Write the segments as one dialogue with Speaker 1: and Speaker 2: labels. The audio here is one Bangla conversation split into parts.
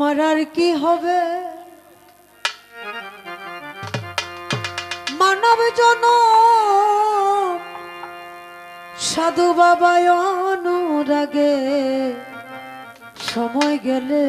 Speaker 1: আমার আর কি হবে? মানব জন সাধু বাবা অনুরাগে সময় গেলে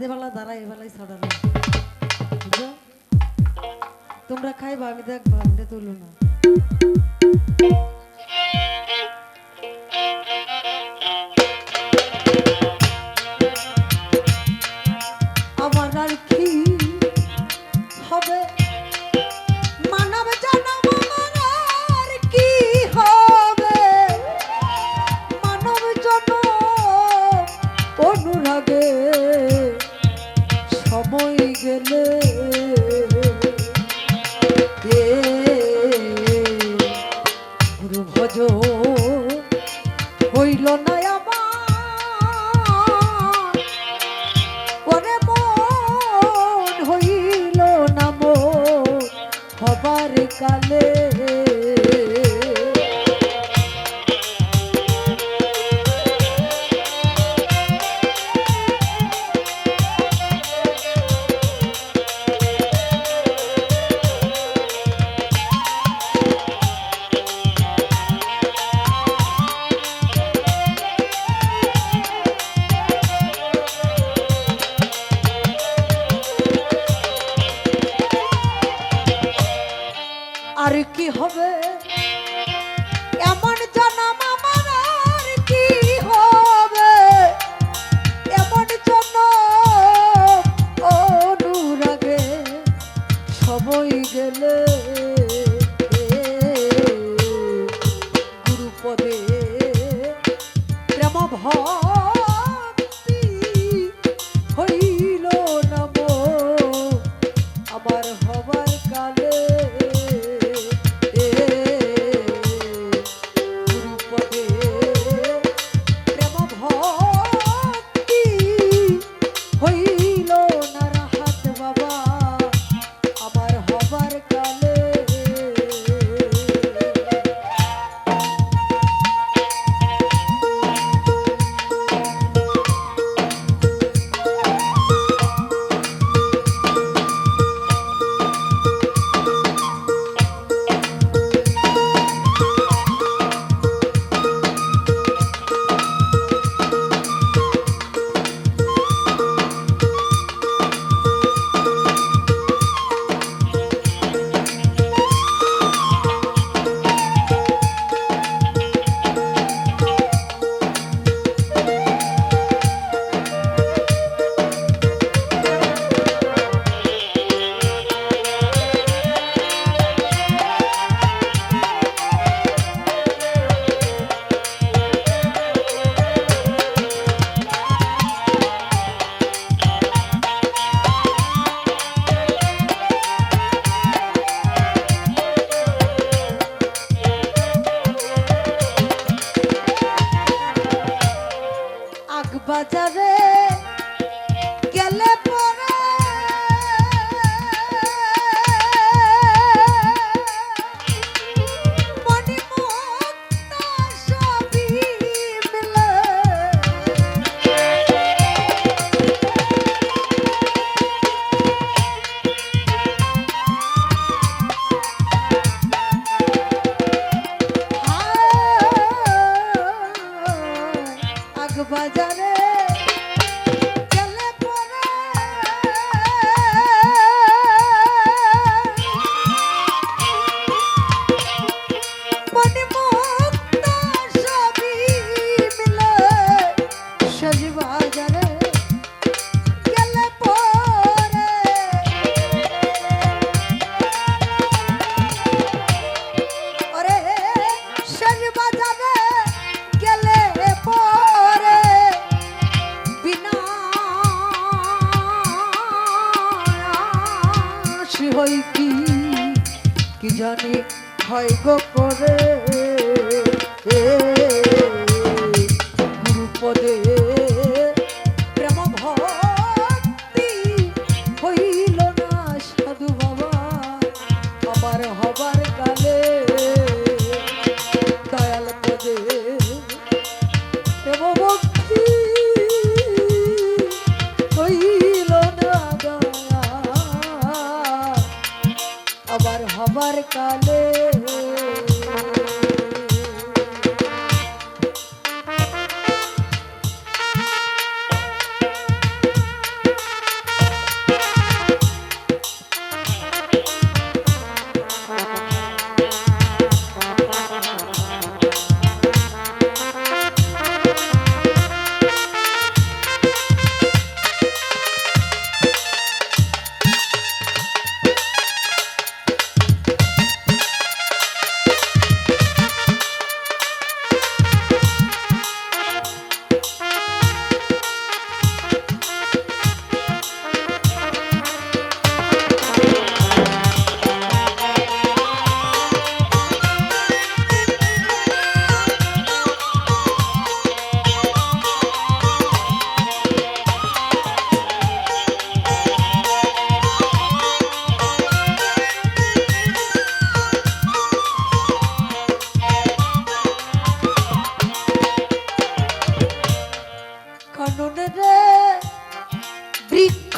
Speaker 1: যেবেলা দাঁড়ায় এবেলাই ছড়ানো তোমরা খাইবা আমি দেখ তুলো না। জানি হয় গো করে।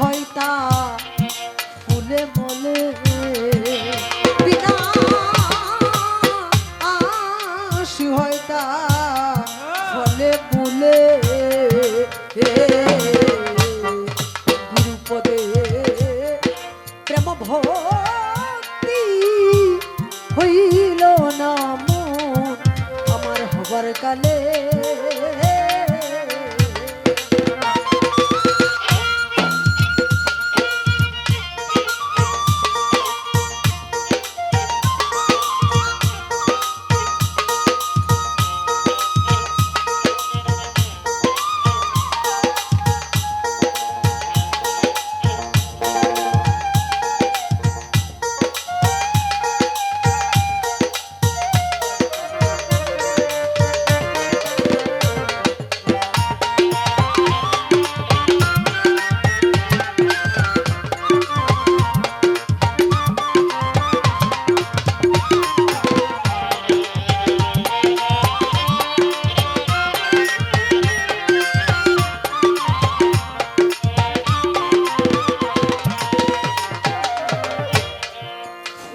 Speaker 1: হইতা ফুলে মলে বিনাশ হইতা ফলে মূলে গুরুপদে প্রেম ভক্তি হইল না মন। আমার হবার কালে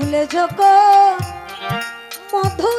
Speaker 1: ফুলে যখন মধু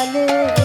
Speaker 2: জালে